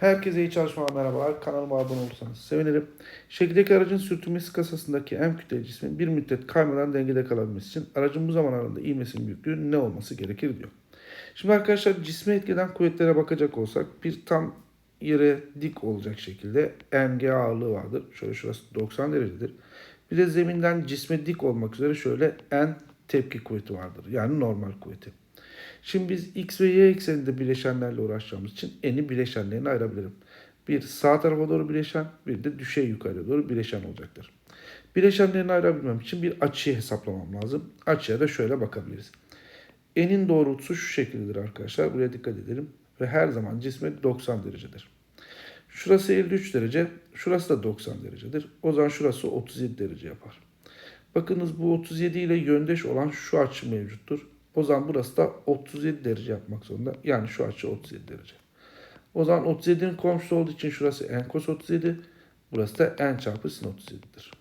Herkese iyi çalışmalar merhabalar. Kanalıma abone olursanız sevinirim. Şekildeki aracın sürtünmesi kasasındaki M kütleli cismin bir müddet kaymadan dengede kalabilmesi için aracın bu zaman aralığında ivmesinin büyüklüğü ne olması gerekir diyor. Şimdi arkadaşlar cisme etkeden kuvvetlere bakacak olsak bir tam yere dik olacak şekilde MG ağırlığı vardır. Şöyle şurası 90 derecedir. Bir de zeminden cisme dik olmak üzere şöyle N tepki kuvveti vardır. Yani normal kuvveti. Şimdi biz x ve y ekseninde bileşenlerle uğraşacağımız için n'i bileşenlerine ayırabilirim. Bir sağ tarafa doğru bileşen, bir de düşey yukarıya doğru bileşen olacaktır. Bileşenlerini ayırabilmem için bir açıyı hesaplamam lazım. Açıya da şöyle bakabiliriz. N'in doğrultusu şu şekildedir arkadaşlar. Buraya dikkat edelim. Ve her zaman cisme 90 derecedir. Şurası 53 derece, şurası da 90 derecedir. O zaman şurası 37 derece yapar. Bakınız bu 37 ile yöndeş olan şu açı mevcuttur. O zaman burası da 37 derece yapmak zorunda. Yani şu açı 37 derece. O zaman 37'nin komşusu olduğu için şurası n cos 37. Burası da n çarpı sin 37'dir.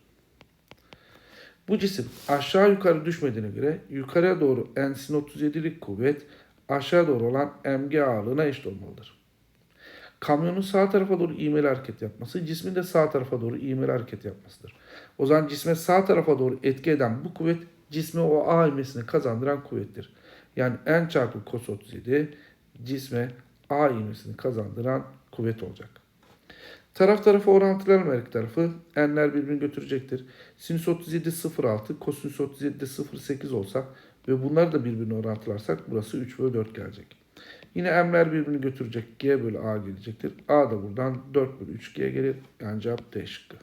Bu cisim aşağı yukarı düşmediğine göre yukarıya doğru n sin 37'lik kuvvet aşağı doğru olan mg ağırlığına eşit olmalıdır. Kamyonun sağ tarafa doğru ivmeli hareket yapması, cismin de sağ tarafa doğru ivmeli hareket yapmasıdır. O zaman cisme sağ tarafa doğru etki eden bu kuvvet cisme o A ivmesini kazandıran kuvvettir. Yani n çarpı cos 37 cisme A ivmesini kazandıran kuvvet olacak. Taraf tarafa orantılayalım her iki tarafı. N'ler birbirini götürecektir. Sinüs 37 0,6, kosinüs 37 de 0,8 olsa ve bunları da birbirine orantılarsak burası 3 bölü 4 gelecek. Yine m'ler birbirini götürecek. G bölü A gelecektir. A da buradan 4 bölü 3G gelir. Yani cevap D şıkkı.